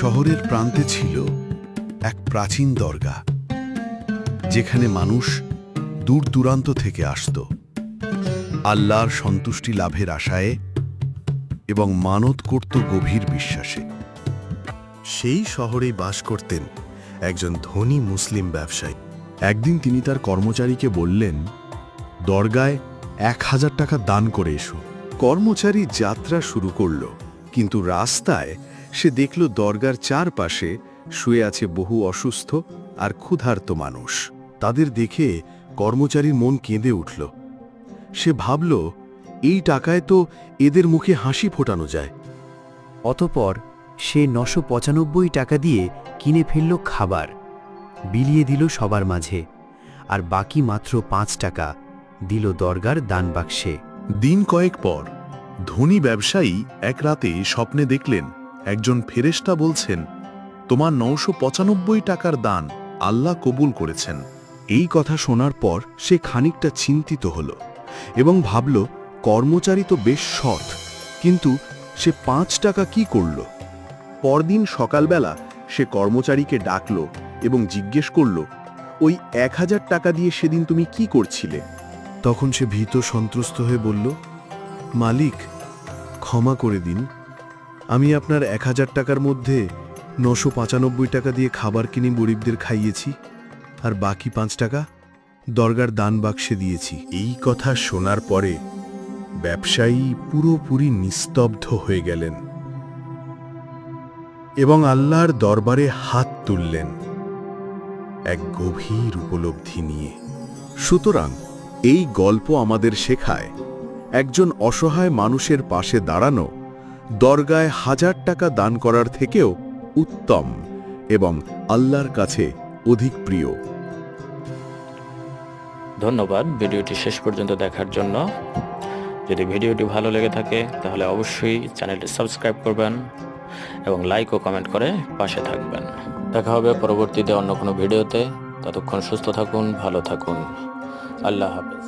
শহরের প্রান্তে ছিল এক প্রাচীন দরগা, যেখানে মানুষ দূর দূরান্ত থেকে আসত। আল্লাহর সন্তুষ্টি লাভের আশায় এবং মানত করত গভীর বিশ্বাসে। সেই শহরেই বাস করতেন একজন ধনী মুসলিম ব্যবসায়ী। একদিন তিনি তার কর্মচারীকে বললেন, দরগায় এক হাজার টাকা দান করে এসো। কর্মচারী যাত্রা শুরু করল, কিন্তু রাস্তায় সে দেখল দরগার চারপাশে শুয়ে আছে বহু অসুস্থ আর ক্ষুধার্ত মানুষ। তাদের দেখে কর্মচারীর মন কেঁদে উঠল। সে ভাবল, এই টাকায় তো এদের মুখে হাসি ফোটানো যায়। অতপর সে নশো পঁচানব্বই টাকা দিয়ে কিনে ফেলল খাবার, বিলিয়ে দিল সবার মাঝে, আর বাকি মাত্র পাঁচ টাকা দিল দরগার দান বাক্সে। দিন কয়েক পর ধনী ব্যবসায়ী এক রাতে স্বপ্নে দেখলেন একজন ফেরেশতা বলছেন, তোমার নৌশো টাকার দান আল্লাহ কবুল করেছেন। এই কথা শোনার পর সে খানিকটা চিন্তিত হল এবং ভাবল, কর্মচারী তো বেশ সৎ, কিন্তু সে পাঁচ টাকা কি করল? পরদিন সকালবেলা সে কর্মচারীকে ডাকল এবং জিজ্ঞেস করল, ওই এক হাজার টাকা দিয়ে সেদিন তুমি কি করছিলে? তখন সে ভীত সন্ত্রস্ত হয়ে বলল, মালিক, ক্ষমা করে দিন আমি আপনার এক হাজার টাকার মধ্যে নশো পঁচানব্বই টাকা দিয়ে খাবার কিনে গরিবদের খাইয়েছি, আর বাকি পাঁচ টাকা দরগার দান বাক্সে দিয়েছি। এই কথা শোনার পরে ব্যবসায়ী পুরোপুরি নিস্তব্ধ হয়ে গেলেন এবং আল্লাহর দরবারে হাত তুললেন এক গভীর উপলব্ধি নিয়ে। সুতরাং এই গল্প আমাদের শেখায়, একজন অসহায় মানুষের পাশে দাঁড়ানো দরগায় হাজার টাকা দান করার থেকেও উত্তম এবং আল্লাহর কাছে অধিক প্রিয়। ধন্যবাদ ভিডিওটি শেষ পর্যন্ত দেখার জন্য। যদি ভিডিওটি ভালো লেগে থাকে, তাহলে অবশ্যই চ্যানেলটি সাবস্ক্রাইব করবেন এবং লাইক ও কমেন্ট করে পাশে থাকবেন। দেখা হবে পরবর্তীতে অন্য কোনো ভিডিওতে। ততক্ষণ সুস্থ থাকুন, ভালো থাকুন। আল্লাহ হাফেজ।